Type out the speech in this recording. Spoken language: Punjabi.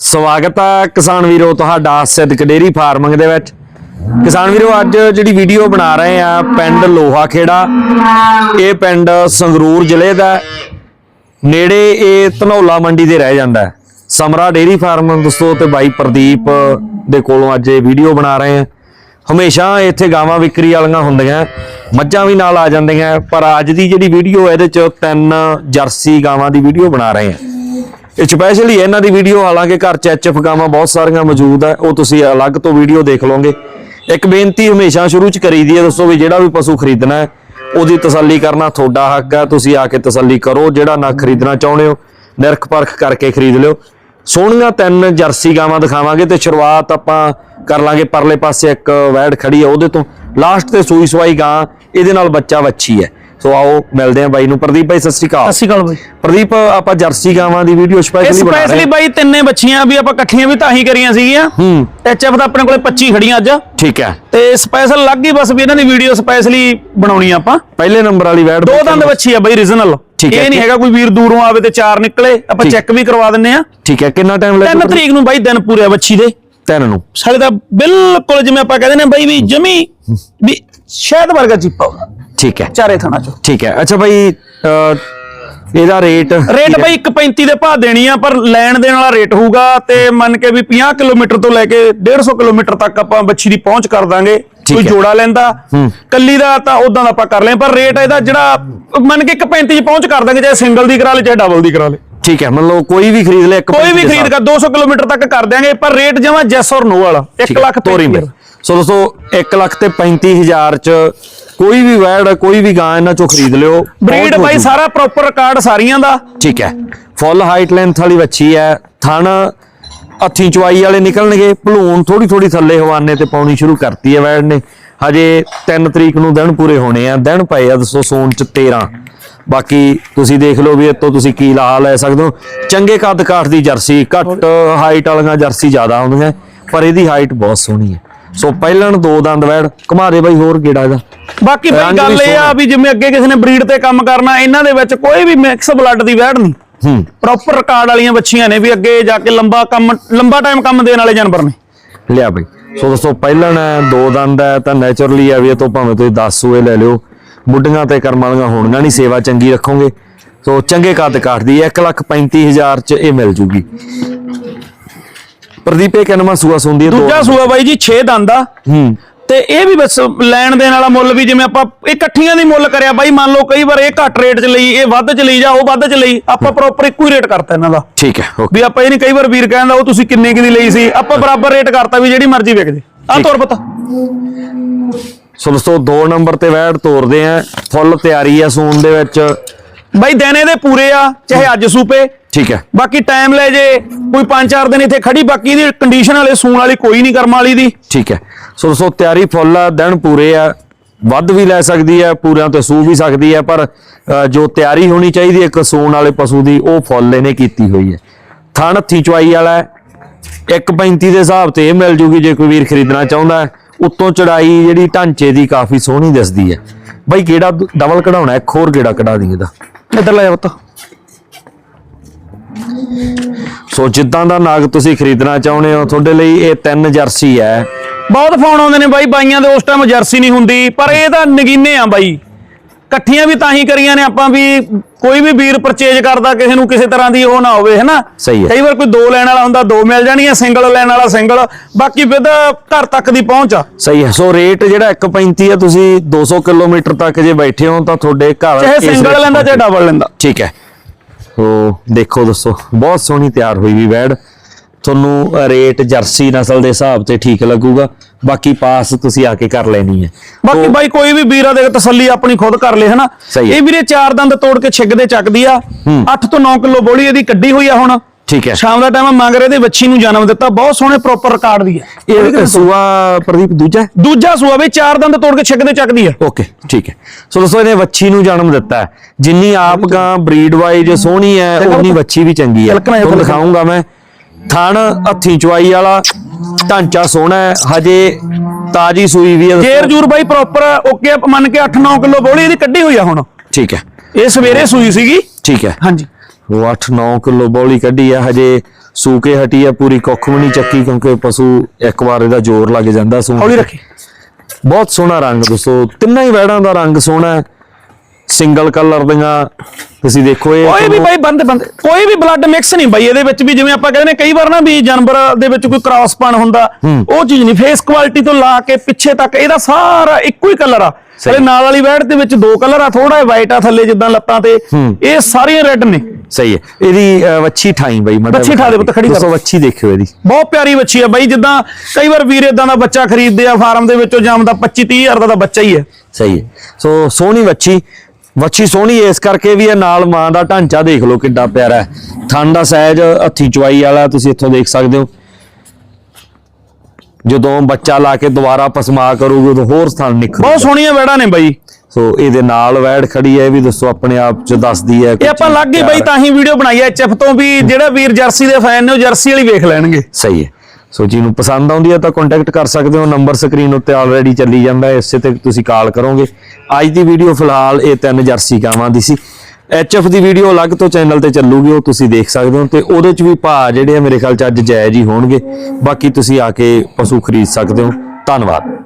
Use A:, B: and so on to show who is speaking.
A: ਸਵਾਗਤ ਹੈ ਕਿਸਾਨ ਵੀਰੋ ਤੁਹਾਡਾ ਸਿੱਧਕ ਡੇਰੀ ਫਾਰਮਿੰਗ ਦੇ ਵਿੱਚ। ਕਿਸਾਨ ਵੀਰੋ, ਅੱਜ ਜਿਹੜੀ ਵੀਡੀਓ ਬਣਾ ਰਹੇ ਆ, ਪਿੰਡ ਲੋਹਾ ਖੇੜਾ ਇਹ ਪਿੰਡ ਸੰਗਰੂਰ ਜ਼ਿਲ੍ਹੇ ਦਾ ਨੇੜੇ ਇਹ ਧਨੌਲਾ ਮੰਡੀ ਦੇ ਰਹਿ ਜਾਂਦਾ ਸਮਰਾ ਡੇਰੀ ਫਾਰਮ ਦੋਸਤੋ ਤੇ ਬਾਈ ਪ੍ਰਦੀਪ ਦੇ ਕੋਲੋਂ ਅੱਜ ਇਹ ਵੀਡੀਓ ਬਣਾ ਰਹੇ ਆ। ਹਮੇਸ਼ਾ ਇੱਥੇ ਗਾਵਾਂ ਵਿਕਰੀ ਵਾਲੀਆਂ ਹੁੰਦੀਆਂ, ਮੱਝਾਂ ਵੀ ਨਾਲ ਆ ਜਾਂਦੀਆਂ, ਪਰ ਅੱਜ ਦੀ ਜਿਹੜੀ ਵੀਡੀਓ ਇਹਦੇ ਚ ਤਿੰਨ ਜਰਸੀ ਗਾਵਾਂ ਦੀ ਵੀਡੀਓ ਬਣਾ ਰਹੇ ਆ। ਸਪੈਸ਼ਲੀ ਇਹਨਾਂ ਦੀ ਵੀਡੀਓ ਹਾਲਾਂਕਿ ਘਰ ਚ ਐਚਐਫ ਗਾਵਾਂ ਬਹੁਤ ਸਾਰੀਆਂ ਮੌਜੂਦ ਹੈ ਉਹ ਤੁਸੀਂ ਅਲੱਗ ਤੋਂ ਵੀਡੀਓ ਦੇਖ ਲਓਗੇ। ਇੱਕ ਬੇਨਤੀ ਹਮੇਸ਼ਾ ਸ਼ੁਰੂ ਚ ਕਰੀਦੀ ਹੈ ਦੋਸਤੋ ਵੀ ਜਿਹੜਾ ਵੀ ਪਸ਼ੂ ਖਰੀਦਣਾ ਹੈ, ਉਹਦੀ ਤਸੱਲੀ ਕਰਨਾ ਤੁਹਾਡਾ ਹੱਕ ਹੈ ਤੁਸੀਂ ਆ ਕੇ ਤਸੱਲੀ ਕਰੋ, ਜਿਹੜਾ ਨਾ ਖਰੀਦਣਾ ਚਾਹੁੰਦੇ ਹੋ, ਨਿਰਖ ਪਰਖ ਕਰਕੇ ਖਰੀਦ ਲਿਓ। ਸੋਹਣੀਆਂ ਤਿੰਨ ਜਰਸੀ ਗਾਵਾਂ ਦਿਖਾਵਾਂਗੇ ਤੇ ਸ਼ੁਰੂਆਤ ਆਪਾਂ ਕਰ ਲਾਂਗੇ, ਪਰਲੇ ਪਾਸੇ ਇੱਕ ਵੈੜ ਖੜੀ ਹੈ ਉਹਦੇ ਤੋਂ। ਲਾਸਟ ਤੇ ਸੂਈ ਸਵਾਈ ਗਾਂ, ਇਹਦੇ ਨਾਲ ਬੱਚਾ ਵੱਛੀ ਹੈ। ਸੋ ਆਓ ਮਿਲਦੇ ਹਾਂ ਬਾਈ ਨੂੰ। ਪ੍ਰਦੀਪ ਭਾਈ ਸਤਿ ਸ਼੍ਰੀ ਅਕਾਲ।
B: ਸਤਿ ਸ਼੍ਰੀ ਅਕਾਲ ਬਾਈ।
A: ਪ੍ਰਦੀਪ ਆਪਾਂ ਜਰਸੀ ਗਾਵਾਂ ਦੀ ਵੀਡੀਓ ਸਪੈਸ਼ਲੀ ਬਣਾ ਰਹੇ
B: ਸਪੈਸ਼ਲੀ ਬਾਈ ਤਿੰਨੇ ਬੱਚੀਆਂ ਵੀ ਆਪਾਂ ਇਕੱਠੀਆਂ ਵੀ ਤਾਂ ਹੀ ਕਰੀਆਂ ਸੀਗੀਆਂ।
A: ਹੂੰ।
B: ਐਚਐਫ ਦਾ ਆਪਣੇ ਕੋਲੇ 25 ਖੜੀਆਂ ਅੱਜ।
A: ਠੀਕ ਹੈ।
B: ਤੇ ਸਪੈਸ਼ਲ ਲੱਗ ਹੀ ਬਸ ਵੀ ਇਹਨਾਂ ਦੀ ਵੀਡੀਓ ਸਪੈਸ਼ਲੀ ਬਣਾਉਣੀ ਆ ਆਪਾਂ।
A: ਪਹਿਲੇ ਨੰਬਰ ਵਾਲੀ ਵੈੜ
B: ਦੋ ਦੰਦ ਬੱਚੀ ਆ ਬਾਈ ਰੀਜਨਲ
A: ਠੀਕ ਹੈ,
B: ਇਹ ਨਹੀਂ। ਹੈਗਾ ਕੋਈ ਵੀਰ ਦੂਰੋਂ ਆਵੇ ਤੇ ਚਾਰ ਨਿਕਲੇ ਆਪਾਂ। ਚੈੱਕ ਵੀ ਕਰਵਾ ਦਿੰਨੇ ਆ।
A: ਠੀਕ ਹੈ ਕਿੰਨਾ ਟਾਈਮ
B: 3
A: ਲੱਗੂ
B: ਤਰੀਕ ਨੂੰ ਬਾਈ ਦਿਨ ਪੂਰੇ ਆ ਬੱਚੀ ਦੇ।
A: ਤਿੰਨ ਨੂੰ।
B: ਸਾਲੇ ਦਾ ਬਿਲਕੁਲ ਜਿਵੇਂ ਆਪਾਂ ਕਹਿੰਦੇ ਨੇ ਬਾਈ ਵੀ ਜਮੀ ਵੀ ਸ਼ਾਇਦ ਵਰਗਾ ਚਿੱਪਾ।
A: ਠੀਕ ਹੈ।
B: ਚਾਰੇ ਥਾਣਾ ਚੋਂ।
A: ਠੀਕ ਹੈ। ਅੱਛਾ ਭਾਈ ਇਹਦਾ ਰੇਟ
B: ਰੇਟ ਬਈ 1.35 ਦੇ ਭਾਅ ਦੇਣੀ ਆ ਪਰ ਲੈਣ ਦੇਣ ਵਾਲਾ ਰੇਟ ਹੋਊਗਾ ਤੇ ਮੰਨ ਕੇ ਵੀ 50 ਕਿਲੋਮੀਟਰ ਤੋਂ ਲੈ ਕੇ 150 ਕਿਲੋਮੀਟਰ ਤੱਕ ਆਪਾਂ ਬੱਚੀ ਦੀ ਪਹੁੰਚ ਕਰ ਦਾਂਗੇ ਕੋਈ। ਜੋੜਾ ਲੈਂਦਾ। ਕੱਲੀ ਦਾ ਤਾਂ ਉਦਾਂ ਦਾ ਆਪਾਂ ਕਰ ਲਿਆ ਪਰ ਰੇਟ ਇਹਦਾ ਜਿਹੜਾ ਮੰਨ ਕੇ 1.35 ਚ ਪਹੁੰਚ ਕਰ ਦਾਂਗੇ ਚਾਹੇ ਸਿੰਗਲ ਦੀ ਕਰਾ ਲੇ ਚਾਹੇ ਡਬਲ ਦੀ ਕਰਾ ਲੇ
A: ਠੀਕ ਹੈ ਮਤਲਬ ਕੋਈ ਵੀ ਖਰੀਦ ਲੈ ਇੱਕ
B: ਕੋਈ ਵੀ ਖਰੀਦ ਕਰ 200 ਕਿਲੋਮੀਟਰ ਤੱਕ ਕਰ ਦਿਆਂਗੇ ਪਰ ਰੇਟ ਜਮਾ ਜੈਸ ਔਰ ਨੋ ਵਾਲਾ 1
A: ਠੀਕ ਹੈ,
B: ਲੱਖ
A: ਤੋਰੀ ਮੇ ਸੋ ਦੋਸਤੋ 1 ਲੱਖ ਤੇ 35000 ਚ ਕੋਈ ਵੀ ਵੈੜ ਕੋਈ ਵੀ ਗਾਂ ਇਹਨਾਂ ਚੋਂ ਖਰੀਦ ਲਿਓ
B: ਬਰੀਡ ਬਾਈ। ਸਾਰਾ ਪ੍ਰੋਪਰ ਰਿਕਾਰਡ ਸਾਰੀਆਂ ਦਾ।
A: ਠੀਕ ਹੈ ਫੁੱਲ ਹਾਈਟ ਲੈਂਥ ਵਾਲੀ ਵੱਛੀ ਹੈ ਥਣ ਹੱਥੀ ਚਵਾਈ ਵਾਲੇ ਨਿਕਲਣਗੇ ਭਲੂਣ ਥੋੜੀ ਥੋੜੀ ਥੱਲੇ ਹਵਾਨੇ ਤੇ ਪਾਉਣੀ ਸ਼ੁਰੂ ਕਰਤੀ ਹੈ ਵੈੜ ਨੇ। ਹਜੇ 3 ਤਰੀਕ ਨੂੰ ਦਿਨ ਪੂਰੇ ਹੋਣੇ ਆ ਦਿਨ ਪਏ ਆ ਦੱਸੋ ਸੋਨ ਚ 13 ਬਾਕੀ ਤੁਸੀਂ ਦੇਖ ਲਓ ਵੀ ਇਤੋਂ ਤੁਸੀਂ ਕੀ ਲਾਹਾ ਲੈ ਸਕਦੇ ਹੋ। ਚੰਗੇ ਕੱਦ ਕਾਠ ਦੀ ਜਰਸੀ ਘੱਟ ਹਾਈਟ ਵਾਲੀਆਂ ਜਰਸੀ ਜ਼ਿਆਦਾ ਆਉਂਦੀਆਂ ਬਾਕੀ ਇਹਦੀ ਹਾਈਟ ਬਹੁਤ ਸੋਹਣੀ ਹੈ। ਸੋ ਪਹਿਲਣ ਦੋ ਦੰਦ ਵੈੜ ਘੁਮਾ ਦੇ ਬਾਈ ਹੋਰ ਗੇੜਾ ਇਹਦਾ?
B: ਬਾਕੀ ਬਈ ਗੱਲ ਇਹ ਆ। ਵੀ ਜਿਵੇਂ ਅੱਗੇ ਕਿਸੇ ਨੇ ਬਰੀਡ ਤੇ ਕੰਮ ਕਰਨਾ ਇਹਨਾਂ ਦੇ ਵਿੱਚ ਕੋਈ ਵੀ ਮਿਕਸ ਬਲੱਡ ਦੀ ਵੈੜ ਨਹੀਂ।
A: ਹੂੰ।
B: ਪ੍ਰੋਪਰ ਰਿਕਾਰਡ ਵਾਲੀਆਂ ਬੱਚੀਆਂ ਨੇ ਵੀ ਅੱਗੇ ਜਾ ਕੇ ਲੰਬਾ ਕੰਮ ਲੰਬਾ ਟਾਈਮ ਕੰਮ ਦੇਣ ਵਾਲੇ ਜਾਨਵਰ ਨੇ।
A: ਲਿਆ ਬਈ। ਸੋ ਦੋਸਤੋ ਪਹਿਲਣ ਹੈ, ਦੋ ਦੰਦ ਹੈ ਤਾਂ ਨੇਚਰਲੀ ਹੈ ਵੀ ਇਹ ਤੋਂ ਭਾਵੇਂ ਤੁਸੀਂ 10 ਸੂਏ ਲੈ ਲਿਓ। ਬੁੱਢੀਆਂ ਤੇ ਕਰਮਾਂ ਵਾਲੀਆਂ ਹੋਣਗੀਆਂ ਨਹੀਂ ਸੇਵਾ ਚੰਗੀ ਰੱਖੋਗੇ। ਸੋ ਚੰਗੇ ਕੱਦ ਕਾਠ ਦੀ 135000 ਚ ਇਹ ਮਿਲ ਜੂਗੀ। ਪ੍ਰਦੀਪ ਇਹ ਕਿੰਨਵਾਂ ਸੂਆ ਸੁੰਦੀ ਹੈ?
B: ਦੂਜਾ ਸੂਆ ਬਾਈ ਜੀ 6 ਦੰਦ ਆ।
A: ਹੂੰ।
B: ਤੇ ਇਹ ਵੀ ਬਸ ਲੈਣ ਦੇਣ ਵਾਲਾ ਮੁੱਲ ਵੀ ਜਿਵੇਂ ਆਪਾਂ ਇਕੱਠੀਆਂ ਦੀ ਮੁੱਲ ਕਰਿਆ ਬਾਈ ਮੰਨ ਲਓ ਕਈ ਵਾਰ ਇਹ ਘੱਟ ਰੇਟ 'ਚ ਲਈ ਇਹ ਵੱਧ 'ਚ ਲਈ ਜਾਂ ਉਹ ਵੱਧ 'ਚ ਲਈ ਆਪਾਂ ਪ੍ਰੋਪਰ ਇੱਕੋ ਹੀ ਰੇਟ ਕਰਤਾ ਇਹਨਾਂ ਦਾ।
A: ਠੀਕ ਹੈ
B: ਵੀ ਆਪਾਂ ਇਹ ਨਹੀਂ ਕਈ ਵਾਰ ਵੀਰ ਕਹਿੰਦਾ ਉਹ ਤੁਸੀਂ ਕਿੰਨੇ ਕੀ ਦੀ ਲਈ ਸੀ ਆਪਾਂ ਬਰਾਬਰ ਰੇਟ ਕਰਤਾ ਵੀ ਜਿਹੜੀ ਮਰਜ਼ੀ ਵਿਕ ਜੇ। ਆ। ਤੋਰ ਪਤਾ।
A: ਸੋ ਦੋਸਤੋ ਦੋ ਨੰਬਰ ਤੇ ਵੈੜ ਤੋਰਦੇ ਆ। ਫੁੱਲ ਤਿਆਰੀ ਆ ਸੂਨ ਦੇ ਵਿੱਚ।
B: ਬਾਈ ਦਿਨੇ ਦੇ ਪੂਰੇ ਆ ਚਾਹੇ ਅੱਜ ਸੂਪੇ।
A: ਠੀਕ ਹੈ।
B: ਬਾਕੀ ਟਾਈਮ ਲੈ ਜੇ ਕੋਈ 5-4 ਦਿਨ ਇੱਥੇ ਖੜੀ ਬਾਕੀ ਦੀ ਕੰਡੀਸ਼ਨ ਵਾਲੇ ਸੂਣ ਵਾਲੀ ਕੋਈ ਨਹੀਂ ਕਰਮ ਵਾਲੀ ਦੀ।
A: ਠੀਕ ਹੈ। ਸੋ ਦੋਸਤੋ ਤਿਆਰੀ ਫੁੱਲ ਆ ਦਿਨ ਪੂਰੇ ਆ। ਵੱਧ ਵੀ ਲੈ ਸਕਦੀ ਹੈ ਪੂਰਿਆਂ ਤੇ ਸੂ ਵੀ ਸਕਦੀ ਹੈ ਪਰ ਜੋ ਤਿਆਰੀ ਹੋਣੀ ਚਾਹੀਦੀ ਇੱਕ ਸੂਣ ਵਾਲੇ ਪਸ਼ੂ ਦੀ ਉਹ ਫੁੱਲ ਇਹਨੇ ਕੀਤੀ ਹੋਈ ਹੈ। ਥਣ ਹੱਥੀ ਚਵਾਈ ਵਾਲਾ ਹੈ। 1.35 ਦੇ ਹਿਸਾਬ ਤੇ ਇਹ ਮਿਲ ਜੂਗੀ ਜੇ ਕੋਈ ਵੀਰ ਖਰੀਦਣਾ ਚਾਹੁੰਦਾ ਹੈ। ਉੱਤੋਂ ਚੜਾਈ ਜਿਹੜੀ ਢਾਂਚੇ ਦੀ ਕਾਫੀ ਸੋਹਣੀ ਦਿਸਦੀ ਹੈ। ਬਾਈ ਕਿਹੜਾ ਡਬਲ ਕਢਾਉਣਾ ਇੱਕ ਹੋਰ ਕਿਹੜਾ ਕਢਾ ਦੀ ਇਹਦਾ?
B: ਇੱਧਰ ਲੈ ਪੁੱਤ।
A: ਸੋ ਜਿੱਦਾਂ ਦਾ ਨਾਗ ਤੁਸੀਂ ਖਰੀਦਣਾ ਚਾਹੁੰਦੇ ਹੋ, ਤੁਹਾਡੇ ਲਈ ਇਹ ਤਿੰਨ ਜਰਸੀ ਹੈ।
B: ਬਹੁਤ ਫੋਨ ਆਉਂਦੇ ਨੇ ਬਾਈ, ਬਾਈਆਂ ਦੇ ਉਸ ਟਾਈਮ ਜਰਸੀ ਨਹੀਂ ਹੁੰਦੀ, ਪਰ ਇਹ ਤਾਂ ਨਗੀਨੇ ਆ ਬਾਈ। ਇਕੱਠੀਆਂ ਵੀ ਤਾਂ ਹੀ ਕਰੀਆਂ ਨੇ ਆਪਾਂ ਵੀ ਕੋਈ ਵੀ ਵੀਰ ਪਰਚੇਜ ਕਰਦਾ ਕਿਸੇ ਨੂੰ ਕਿਸੇ ਤਰ੍ਹਾਂ ਦੀ ਉਹ ਨਾ ਹੋਵੇ ਹੈਨਾ। ਕਈ ਵਾਰ ਕੋਈ ਦੋ ਲੈਣ ਵਾਲਾ ਹੁੰਦਾ ਦੋ ਮਿਲ ਜਾਣੀਆਂ ਸਿੰਗਲ ਲੈਣ ਵਾਲਾ ਸਿੰਗਲ ਬਾਕੀ ਵਿਦ ਘਰ ਤੱਕ ਦੀ ਪਹੁੰਚ ਆ।
A: ਸਹੀ ਹੈ। ਸੋ ਰੇਟ ਜਿਹੜਾ 1.35 ਹੈ ਤੁਸੀਂ 200 ਕਿਲੋਮੀਟਰ ਤੱਕ ਜੇ ਬੈਠੇ ਹੋ ਤਾਂ ਤੁਹਾਡੇ ਘਰ
B: ਚਾਹੇ ਸਿੰਗਲ ਲੈਂਦਾ ਚਾਹੇ। ਡਬਲ ਲੈਂਦਾ।
A: ਠੀਕ ਹੈ। ਸੋ ਦੇਖੋ ਦੋਸਤੋ ਬਹੁਤ ਸੋਹਣੀ ਤਿਆਰ ਹੋਈ ਵੀ ਵੈੜ। ਤੁਹਾਨੂੰ ਰੇਟ ਜਰਸੀ ਨਸਲ ਦੇ ਹਿਸਾਬ ਤੇ ਠੀਕ ਲੱਗੂਗਾ। ਬਾਕੀ ਪਾਸ ਤੁਸੀਂ ਆ ਕੇ ਕਰ ਲੈਣੀ ਹੈ।
B: ਬਾਕੀ ਬਾਈ ਕੋਈ ਵੀ ਵੀਰਾ ਦੇ ਤਸੱਲੀ ਆਪਣੀ ਖੁਦ ਕਰ ਲੇ ਹਨਾ?
A: ਹੈ।
B: ਇਹ ਵੀਰੇ ਚਾਰ ਦੰਦ ਤੋੜ ਕੇ ਛਿੱਗ ਦੇ ਚੱਕਦੀ ਆ।
A: ਹੂੰ।
B: 8 ਤੋਂ 9 ਕਿਲੋ ਬੋਲੀ ਇਹਦੀ ਕੱਢੀ ਹੋਈ ਆ ਹੁਣ।
A: ਠੀਕ ਹੈ।
B: ਸ਼ਾਮ ਦਾ ਟਾਈਮ ਮੰਗ ਰਹੇ ਦੇ ਬੱਚੀ ਨੂੰ ਜਨਮ ਦਿੱਤਾ। ਬਹੁਤ ਸੋਹਣੇ ਪ੍ਰੋਪਰ ਰਿਕਾਰਡ ਦੀ ਹੈ
A: ਇਹ ਸੂਆ ਪ੍ਰਦੀਪ ਦੂਜਾ ਹੈ?
B: ਦੂਜਾ ਸੂਆ ਵੀ ਚਾਰ ਦੰਦ ਤੋੜ ਕੇ ਛਿੱਗ ਦੇ ਚੱਕਦੀ ਆ।
A: ਓਕੇ ਠੀਕ ਹੈ। ਸੋ ਦੋਸਤੋ ਇਹਨੇ ਵੱਛੀ ਨੂੰ ਜਨਮ ਦਿੱਤਾ ਹੈ। ਜਿੰਨੀ ਆਪ ਗਾਂ ਬਰੀਡ ਵਾਈਜ਼ ਸੋਹਣੀ ਹੈ ਉਨੀ ਵੱਛੀ ਵੀ ਚੰਗੀ ਹੈ
B: ਹੈ,
A: ਤੁਹਾਨੂੰ। ਦਿਖਾਉਂਗਾ ਮੈਂ। ਥਣ ਹੱਥੀ ਚਵਾਈ ਵਾਲਾ ਢਾਂਚਾ ਸੋਹਣਾ ਹੈ ਹਜੇ ਤਾਜੀ ਸੂਈ ਵੀ ਹੈ।
B: ਜੇਰ ਜੂਰ ਬਾਈ ਪ੍ਰੋਪਰ ਓਕੇ ਮੰਨ ਕੇ 8-9 ਕਿਲੋ ਬੋਲੀ ਇਹਦੀ ਕੱਢੀ ਹੋਈ ਆ ਹੁਣ।
A: ਠੀਕ ਹੈ।
B: ਇਹ ਸਵੇਰੇ ਸੂਈ ਸੀਗੀ।
A: ਠੀਕ ਹੈ।
B: ਹਾਂਜੀ।
A: ਉਹ 8-9 ਕਿਲੋ ਬੌਲੀ ਕੱਢੀ ਆ ਹਜੇ ਸੂਕੇ ਹਟੀ ਆ ਪੂਰੀ ਕੁੱਖ ਵੀ ਨਹੀਂ ਚੱਕੀ ਕਿਉਂਕਿ ਪਸ਼ੂ ਇੱਕ ਵਾਰ ਇਹਦਾ ਜ਼ੋਰ ਲੱਗ ਜਾਂਦਾ ਸੂ
B: ਹੌਲੀ ਰੱਖੀ।
A: ਬਹੁਤ ਸੋਹਣਾ ਰੰਗ ਦੋਸਤੋ ਤਿੰਨਾਂ ਹੀ ਵੈੜਾਂ ਦਾ ਰੰਗ ਸੋਹਣਾ ਹੈ। ਸਿੰਗਲ ਕਲਰ ਦੀਆਂ ਤੁਸੀਂ ਦੇਖੋ ਇਹ
B: ਕੋਈ ਵੀ ਬਾਈ ਬੰਦੇ ਬੰਦੇ ਕੋਈ ਵੀ ਬਲੱਡ ਮਿਕਸ ਨਹੀਂ ਬਾਈ ਇਹਦੇ ਵਿੱਚ ਵੀ ਜਿਵੇਂ ਆਪਾਂ ਕਹਿੰਦੇ ਨੇ ਕਈ ਵਾਰ ਨਾ ਵੀ ਜਾਨਵਰ ਦੇ ਵਿੱਚ ਕੋਈ ਕ੍ਰਾਸ ਪਣ ਹੁੰਦਾ ਉਹ ਚੀਜ਼ ਨਹੀਂ ਫੇਸ ਕੁਆਲਿਟੀ ਤੋਂ ਲਾ ਕੇ ਪਿੱਛੇ ਤੱਕ ਇਹਦਾ ਸਾਰਾ ਇੱਕੋ ਹੀ ਕਲਰ ਆ। ਹਲੇ ਨਾਲ ਵਾਲੀ ਵੈੜ ਦੇ ਵਿੱਚ ਦੋ ਕਲਰ ਆ ਥੋੜਾ ਵਾਈਟ ਆ ਥੱਲੇ ਜਿੱਦਾਂ ਲੱਤਾਂ ਤੇ। ਇਹ ਸਾਰੀਆਂ ਰੈੱਡ ਨੇ।
A: ਸਹੀ ਹੈ। ਇਹਦੀ ਵੱਛੀ ਠਾਈ ਬਈ ਮਤਲਬ
B: ਵੱਛੀ ਠਾ ਦੇ ਪੁੱਤ, ਖੜੀ ਕਰ।
A: ਵੱਛੀ ਦੇਖਿਓ ਇਹਦੀ।
B: ਬਹੁਤ ਪਿਆਰੀ ਬੱਚੀ ਆ ਬਾਈ ਜਿੱਦਾਂ ਕਈ ਵਾਰ ਵੀਰ ਇਦਾਂ ਦਾ ਬੱਚਾ ਖਰੀਦਦੇ ਆ ਫਾਰਮ ਦੇ ਵਿੱਚੋਂ ਜੰਮਦਾ 25 30 ਹਜ਼ਾਰ ਦਾ ਬੱਚਾ ਹੀ ਹੈ।
A: ਸਹੀ ਹੈ। ਸੋ ਸੋਹਣੀ ਵੱਛੀ ਵੱਛੀ ਸੋਹਣੀ ਇਸ ਕਰਕੇ ਵੀ ਇਹ ਨਾਲ ਮਾਂ ਦਾ ਢਾਂਚਾ ਦੇਖ ਲਓ ਕਿੱਡਾ ਪਿਆਰਾ ਹੈ ਥਣ ਦਾ ਸਾਈਜ਼ ਹੱਥੀ ਚੁਆਈ ਵਾਲਾ ਤੁਸੀਂ ਇੱਥੋਂ ਦੇਖ ਸਕਦੇ ਹੋ। ਜਦੋਂ ਬੱਚਾ ਲਾ ਕੇ ਦੁਬਾਰਾ ਪਸਮਾ ਕਰੂਗੇ ਉਦੋਂ ਹੋਰ ਸਥਾਨ ਨਿਖਰ
B: ਬਹੁਤ ਸੋਹਣੀਆਂ ਵੈੜਾਂ ਨੇ ਬਾਈ।
A: ਸੋ ਇਹਦੇ ਨਾਲ ਵੈੜ ਖੜੀ ਹੈ ਇਹ ਵੀ ਦੱਸੋ ਆਪਣੇ ਆਪ ਚ ਦੱਸਦੀ ਹੈ
B: ਇਹ ਆਪਾਂ ਲੱਗ ਗਈ ਬਾਈ ਤਾਂ ਹੀ ਵੀਡੀਓ ਬਣਾਈ ਐ ਐਚਐਫ ਤੋਂ ਵੀ ਜਿਹੜਾ ਵੀਰ ਜਰਸੀ ਦੇ ਫੈਨ ਨੇ ਉਹ ਜਰਸੀ ਵਾਲੀ ਵੇਖ ਲੈਣਗੇ।
A: ਸਹੀ ਹੈ ਸੋ ਜਿਹਨੂੰ ਪਸੰਦ ਆਉਂਦੀ ਹੈ ਤਾਂ ਕੰਟੈਕਟ ਕਰ ਸਕਦੇ ਹੋ। ਨੰਬਰ ਸਕਰੀਨ ਉੱਤੇ ਆਲਰੇਡੀ ਚੱਲੀ ਜਾਂਦਾ। ਇਸੇ ਤੇ ਤੁਸੀਂ ਕਾਲ ਕਰੋਗੇ। ਅੱਜ ਦੀ ਵੀਡੀਓ ਫਿਲਹਾਲ ਇਹ ਤਿੰਨ ਜਰਸੀ ਗਾਵਾਂ ਦੀ ਸੀ। ਐਚਐਫ ਦੀ ਵੀਡੀਓ ਅਲੱਗ ਤੋਂ ਚੈਨਲ ਤੇ ਚੱਲੂਗੀ, ਉਹ ਤੁਸੀਂ ਦੇਖ ਸਕਦੇ ਹੋ। ਤੇ ਉਹਦੇ ਚ ਵੀ ਭਾਅ ਜਿਹੜੇ ਆ ਮੇਰੇ ਖਿਆਲ ਚ ਅੱਜ ਜਾਇਜ਼ ਹੀ ਹੋਣਗੇ। ਬਾਕੀ ਤੁਸੀਂ ਆ ਕੇ ਪਸ਼ੂ ਖਰੀਦ ਸਕਦੇ ਹੋ। ਧੰਨਵਾਦ।